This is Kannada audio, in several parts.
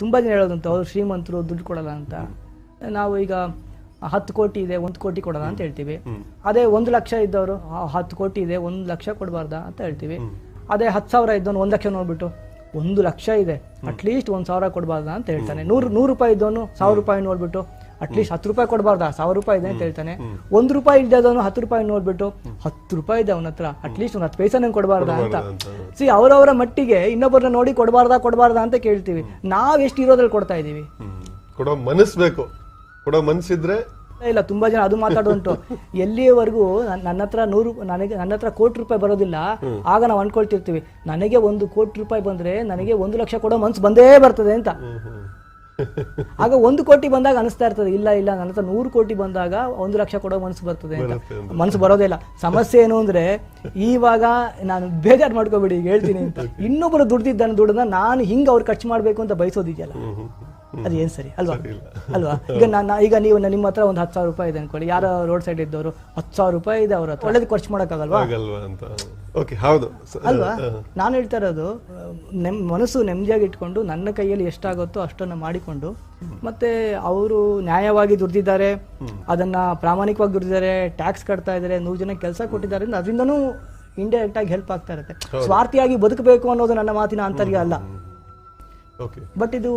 ತುಂಬಾ ಜನ ಹೇಳೋದಂತ ಅವರು ಶ್ರೀಮಂತರು ದುಡ್ಡು ಕೊಡಲ್ಲ ಅಂತ. ನಾವು ಈಗ ಹತ್ತು ಕೋಟಿ ಇದೆ ಒಂದು ಕೋಟಿ ಕೊಡೋಣ ಅಂತ ಹೇಳ್ತೀವಿ. ಅದೇ ಒಂದು ಲಕ್ಷ ಇದ್ದವರು ಹತ್ತು ಕೋಟಿ ಇದೆ ಒಂದು ಲಕ್ಷ ಕೊಡಬಾರ್ದಾ ಅಂತ ಹೇಳ್ತೀವಿ. ಅದೇ ಹತ್ತು ಸಾವಿರ ಇದ್ದವನು ಒಂದು ಲಕ್ಷ ನೋಡ್ಬಿಟ್ಟು ಒಂದು ಲಕ್ಷ ಇದೆ ಅಟ್ಲೀಸ್ಟ್ ಒಂದು ಸಾವಿರ ಕೊಡಬಾರ್ದಾ ಅಂತ ಹೇಳ್ತಾನೆ. ನೂರು ನೂರು ರೂಪಾಯಿ ಇದ್ದವನು ಸಾವಿರ ರೂಪಾಯಿ ನೋಡ್ಬಿಟ್ಟು ಅಟ್ಲೀಸ್ಟ್ ಹತ್ತು ರೂಪಾಯಿ ಕೊಡಬಾರ್ದಾ? ಸಾವಿರ ರೂಪಾಯಿ ಇದೆ ಅಂತ ಹೇಳ್ತಾನೆ. ಒಂದು ರೂಪಾಯಿ ಇದ್ದವನು ಹತ್ತು ರೂಪಾಯಿ ನೋಡ್ಬಿಟ್ಟು ಹತ್ತು ರೂಪಾಯಿ ಇದೆ ಅವನ ಹತ್ರ ಅಟ್ಲೀಸ್ಟ್ ಒಂದು ಹತ್ತು ಪೈಸೆ ನಂಗೆ ಕೊಡಬಾರ್ದಾ ಅಂತ. ಸಿ ಅವರವರ ಮಟ್ಟಿಗೆ ಇನ್ನೊಬ್ಬರನ್ನ ನೋಡಿ ಕೊಡಬಾರ್ದಾ ಕೊಡಬಾರ್ದಾ ಅಂತ ಕೇಳ್ತೀವಿ. ನಾವ್ ಎಷ್ಟು ಇರೋದ್ರಲ್ಲಿ ಕೊಡ್ತಾ ಇದೀವಿ. ಕೊಡೋ ಮನಸ್ ಬೇಕು. ಕೊಡೋ ಮನಸ್ಸಿದ್ರೆ ಇಲ್ಲ ತುಂಬಾ ಜನ ಅದು ಮಾತಾಡುವಂಟು. ಎಲ್ಲಿಯವರೆಗೂ ನನ್- ನನ್ನ ಹತ್ರ ನೂರು ನನಗೆ ನನ್ನ ಹತ್ರ ಕೋಟಿ ರೂಪಾಯಿ ಬರೋದಿಲ್ಲ. ಆಗ ನಾವು ಅನ್ಕೊಳ್ತಿರ್ತೀವಿ ನನಗೆ ಒಂದು ಕೋಟಿ ರೂಪಾಯಿ ಬಂದ್ರೆ ನನಗೆ ಒಂದು ಲಕ್ಷ ಕೊಡೋ ಮನ್ಸು ಬಂದೇ ಬರ್ತದೆ ಅಂತ. ಆಗ ಒಂದು ಕೋಟಿ ಬಂದಾಗ ಅನಿಸ್ತಾ ಇರ್ತದೆ ಇಲ್ಲ ಇಲ್ಲ ನನ್ನ ಹತ್ರ ನೂರು ಕೋಟಿ ಬಂದಾಗ ಒಂದು ಲಕ್ಷ ಕೊಡೋ ಮನಸ್ಸು ಬರ್ತದೆ ಅಂತ. ಮನಸ್ಸು ಮನ್ಸು ಬರೋದೇ ಇಲ್ಲ. ಸಮಸ್ಯೆ ಏನು ಅಂದ್ರೆ ಇವಾಗ ನಾನು ಬೇಜಾರು ಮಾಡ್ಕೋಬೇಡಿ ಹೇಳ್ತೀನಿ ಅಂತ. ಇನ್ನೊಬ್ಬರು ದುಡ್ದಿದ್ದಾನೆ ದುಡ್ಡನ್ನ ನಾನು ಹಿಂಗ್ ಅವ್ರು ಖರ್ಚು ಮಾಡ್ಬೇಕು ಅಂತ ಬಯಸೋದಿದೆಯಲ್ಲ. ಅದು ಏನು ಸರಿ ಅಲ್ವಾ? ಅಲ್ವಾ? ಈಗ ನಾನು ಈಗ ನೀವು ನಿಮ್ಮ ಹತ್ರ ಒಂದು ಹತ್ತು ಸಾವಿರ ರೂಪಾಯಿ ಇದೆ ಅನ್ಕೊಳ್ಳಿ. ಯಾರೋ ರೋಡ್ ಸೈಡ್ ಇದ್ದವರು ಹತ್ತು ಸಾವಿರ ರೂಪಾಯಿ ಇದೆ ಅವ್ರ ಹತ್ರ. ಒಳ್ಳೇದು ಖರ್ಚು ಮಾಡೋಕ್ಕಾಗಲ್ವಾ? ಓಕೆ ಹೌದು. ಅಲ್ವಾ. ನಾನು ಹೇಳ್ತಾ ಇರೋದು ನೆಮ್ ಮನಸ್ಸು ನೆಮ್ಮದಿಯಾಗಿ ಇಟ್ಕೊಂಡು ನನ್ನ ಕೈಯಲ್ಲಿ ಎಷ್ಟಾಗುತ್ತೋ ಅಷ್ಟನ್ನು ಮಾಡಿಕೊಂಡು ಮತ್ತೆ ಅವರು ನ್ಯಾಯವಾಗಿ ದುಡ್ದಿದ್ದಾರೆ ಅದನ್ನ ಪ್ರಾಮಾಣಿಕವಾಗಿ ದುಡ್ದಿದ್ದಾರೆ ಟ್ಯಾಕ್ಸ್ ಕಟ್ತಾ ಇದ್ದಾರೆ ನೂರು ಜನ ಕೆಲಸ ಕೊಟ್ಟಿದ್ದಾರೆ ಅಂದ್ರೆ ಅದರಿಂದನೂ ಇಂಡೈರೆಕ್ಟ್ ಆಗಿ ಹೆಲ್ಪ್ ಆಗ್ತಾ ಇರುತ್ತೆ. ಸ್ವಾರ್ಥಿಯಾಗಿ ಬದುಕಬೇಕು ಅನ್ನೋದು ನನ್ನ ಮಾತಿನ ಆಂತರ್ಯ ಅಲ್ಲ. ಬಟ್ ಇದು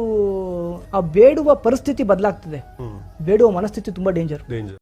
ಆ ಬೇಡುವ ಪರಿಸ್ಥಿತಿ ಬದಲಾಗ್ತದೆ. ಬೇಡುವ ಮನಸ್ಥಿತಿ ತುಂಬಾ ಡೇಂಜರ್ ಡೇಂಜರ್